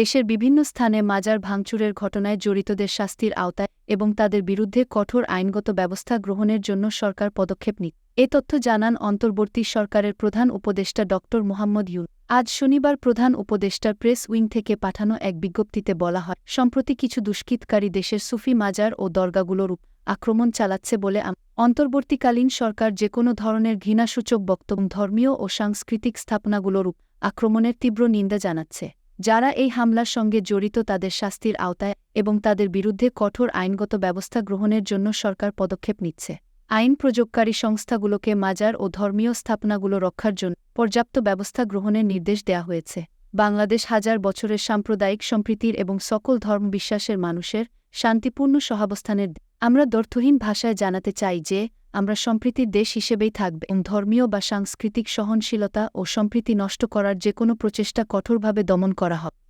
দেশের বিভিন্ন স্থানে মাজার ভাঙচুরের ঘটনায় জড়িতদের শাস্তির আওতায় এবং তাদের বিরুদ্ধে কঠোর আইনগত ব্যবস্থা গ্রহণের জন্য সরকার পদক্ষেপ নিত এ তথ্য জানান অন্তর্বর্তী সরকারের প্রধান উপদেষ্টা ড. মোহাম্মদ ইউন। আজ শনিবার প্রধান উপদেষ্টার প্রেস উইং থেকে পাঠানো এক বিজ্ঞপ্তিতে বলা হয়, সম্প্রতি কিছু দুষ্কৃতকারী দেশের সুফি মাজার ও দরগাগুলোর আক্রমণ চালাচ্ছে বলে অন্তর্বর্তীকালীন সরকার যে কোনো ধরনের ঘৃণাসূচক বক্তব্য, ধর্মীয় ও সাংস্কৃতিক স্থাপনাগুলোর আক্রমণের তীব্র নিন্দা জানাচ্ছে। যারা এই হামলার সঙ্গে জড়িত তাদের শাস্তির আওতায় এবং তাদের বিরুদ্ধে কঠোর আইনগত ব্যবস্থা গ্রহণের জন্য সরকার পদক্ষেপ নিচ্ছে। আইন প্রযোগকারী সংস্থাগুলোকে মাজার ও ধর্মীয় স্থাপনাগুলো রক্ষার জন্য পর্যাপ্ত ব্যবস্থা গ্রহণের নির্দেশ দেয়া হয়েছে। বাংলাদেশ হাজার বছরের সাম্প্রদায়িক সম্প্রীতির এবং সকল ধর্ম বিশ্বাসের মানুষের শান্তিপূর্ণ সহাবস্থানের আমরা দর্থহীন ভাষায় জানাতে চাই যে আমরা সম্প্রীতির দেশ হিসেবেই থাকবে এবং ধর্মীয় বা সাংস্কৃতিক সহনশীলতা ও সম্প্রীতি নষ্ট করার যে কোনো প্রচেষ্টা কঠোরভাবে দমন করা হবে।